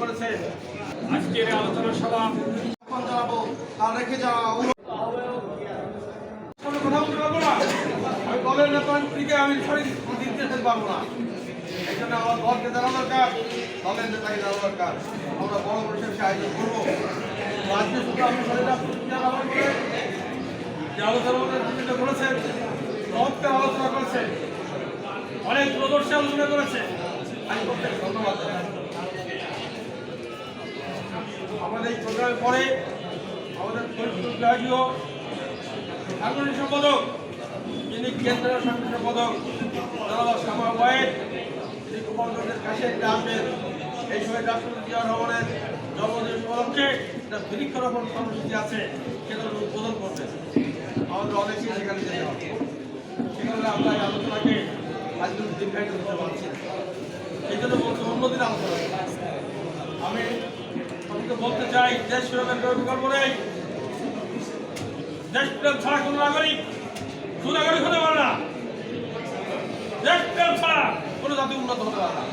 করেছে আজকের আলোচনা সভা জানাব আর রেখে যাওয়া কথা বলতে পারব না। আমি দলের নেতাকে আমি সঠিক নির্দেশ দিতে পারব না। এই জন্য আমার দলকে জানা দরকার দলের নেতাকে জানা দরকার। আমরা বড় পরিসরে সে করব। আজকে শুধু আমি যে আলোচনা করেছেন চমৎকার আলোচনা করেছে অনেক প্রদর্শী আলোচনা করেছে আমি প্রত্যেক ধন্যবাদ। আমাদের এই প্রোগ্রামের পরে আমাদের ফরিদপুর বিভাগীয় সাংগঠনিক সম্পাদক, যিনি কেন্দ্রীয় সাংগঠনিক সম্পাদক, জনাব শ্যামা ওয়াহেদ তিনি গোপালগঞ্জের কাছে একটা আসবেন এই সময় রাষ্ট্রপতি জিয়া রহমানের জন্মদিন উপলক্ষে একটা বৃক্ষরোপণ কর্মসূচি আছে, সেটা উদ্বোধন করবেন। আমাদের অনেকেই সেখানে যেতে হবে। সেখানে আমরা এই আলোচনাকে আজকে দীর্ঘায়িত করতে পারছি না। এই জন্য অন্যদিন আলোচনা আমি আপনাকে বলতে চাই, দেশ কোনো বিকল্প নেই। দেশ প্রেম ছাড়া কোনো নাগরিক সুনাগরিক হতে পারে না। দেশ প্রেম ছাড়া কোনো জাতি উন্নত হতে পারে না।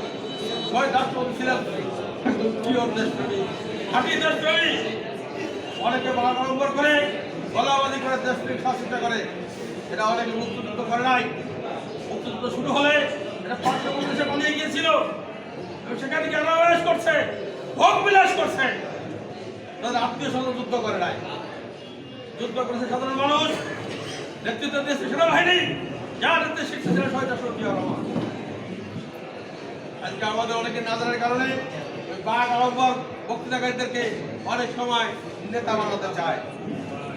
ছয় রাষ্ট্রপতি ছিলেন দেশপ্রেমী খাঁটি দেশপ্রেমী অনেকে বাড়াম্বর করে গলাবাজি করে করে। এটা অনেকে মুক্তিযুদ্ধ করে নাই। মুক্তিযুদ্ধ শুরু হলে এটা পার্শ্বপ্রদেশে পালিয়ে গিয়েছিল। সেখানে অনাবাস করছে ভোগ বিলাস করছে। তাদের আত্মীয় স্বজন যুদ্ধ করে নাই। যুদ্ধ করেছে সাধারণ মানুষ। নেতৃত্ব দিয়েছে সেনাবাহিনী। যার নেতৃত্বে শিক্ষা ছিল শহীদ রাষ্ট্রপতি রহমান। আজকে আমাদের অনেকে না জানার কারণে ওই বাঘ আড়ম্বর বক্তৃতাকারীদেরকে অনেক সময় নেতা বানাতে চায়।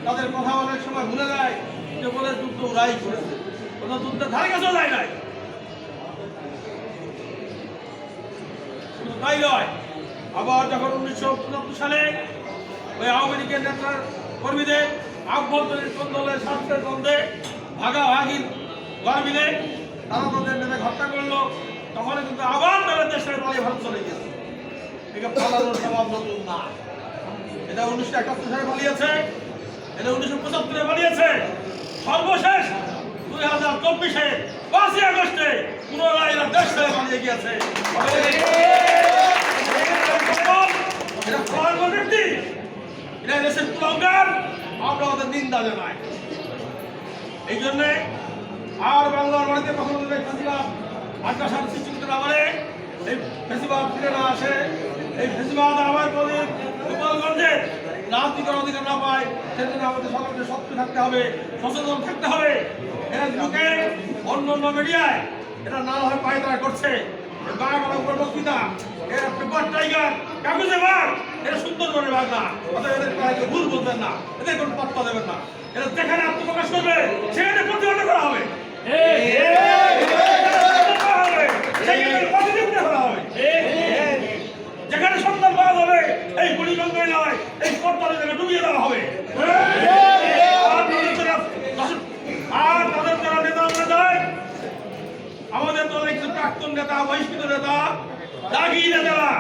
তাদের কথা অনেক সময় ভুলে যায় যে বলে যুদ্ধ ওরাই করেছে। কোনো যুদ্ধের ধারে কাছেও যায় নাই। শুধু তাই নয় আবার যখন উনিশশো পঁচাত্তর সালে ওই আওয়ামী লীগের নেতার কর্মীদের আভ্যন্তরীণ কন্দলের স্বার্থের দ্বন্দ্বে ভাগাভাগি গরমিলে তারা তাদের নেতা হত্যা করল তখন কিন্তু আবার তারা দেশের পালিয়ে ভারত চলে গেছে। এটা পালানোর স্বভাব নতুন না। এটা উনিশশো একাত্তর সালে পালিয়েছে, এটা উনিশশো পঁচাত্তরে পালিয়েছে। সর্বশেষ দুই হাজার চব্বিশে পাঁচই আগস্টে পুনরায় এরা দেশ ছেড়ে পালিয়ে গিয়েছে। এটা প্রমাণ ব্যক্তি এটা দেশের কুলঙ্গার আমরা ওদের নিন্দা জানাই। এই জন্যে আর বাংলার বাড়িতে কখনো ফেসিবাদ আগ্রাসন সৃষ্টি করতে না পারে এই ফেসিবাদ ফিরে না আসে। এই ফেসিবাদ আবার করে গোপালগঞ্জে রাজনীতি করার অধিকার না পায়, সেজন্য আমাদের সকলকে সক্রিয় থাকতে হবে, সচেতন থাকতে হবে। এরা যুগে অন্য অন্য মিডিয়ায় এটা নানাভাবে পায়তারা করছে। করে যেখানে প্রতিহত করা হবে সন্তান পাওয়া যাবে এই বুড়িগঙ্গায় নয় এই ডুবিয়ে দেওয়া হবে আর তাদের যারা- আর তাদের যারা নেতা আমরা যায় আমাদের দলের কিছু প্রাক্তন নেতা, বহিষ্কৃত নেতা, দাগি নেতারা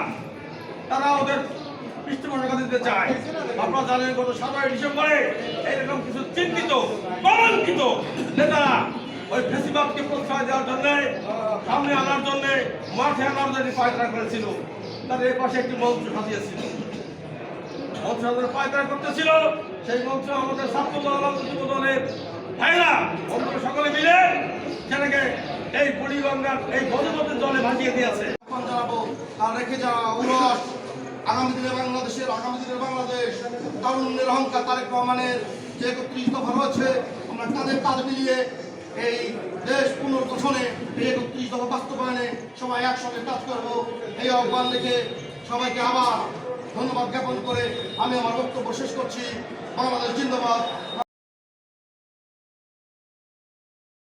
তারা ওদের পৃষ্ঠপোষকতা দিতে চায়। আপনারা জানেন, গত সতেরোই ডিসেম্বরে এরকম কিছু চিন্তিত, কলঙ্কিত নেতারা ওই ফেসিবাদকে প্রশ্রয় দেওয়ার জন্য, সামনে আনার জন্য মাঠে আনার জন্য পায়তারা করেছিল। তাদের এর পাশে একটি মঞ্চ সাজিয়েছিল। মঞ্চ তাদের পায়তারা করতেছিল। সেই মঞ্চ আমাদের ছাত্র দল যুব দলের ভাইরা সকলে মিলে সেটাকে এই বুড়িগঙ্গার এই গজপতির জলে ভাসিয়ে দিয়েছে। জানাব আর রেখে যাওয়া আগামী দিনে বাংলাদেশের, আগামী বাংলাদেশ তরুণের অহংকার তারেক রহমানের যে একত্রিশ দফা রয়েছে আমরা তাদের কাজ মিলিয়ে এই দেশ পুনর্গঠনে এই একত্রিশ দফা বাস্তবায়নে সবাই একসঙ্গে কাজ করব। এই আহ্বান রেখে সবাইকে আবার ধন্যবাদ জ্ঞাপন করে আমি আমার বক্তব্য শেষ করছি। বাংলাদেশ জিন্দাবাদ।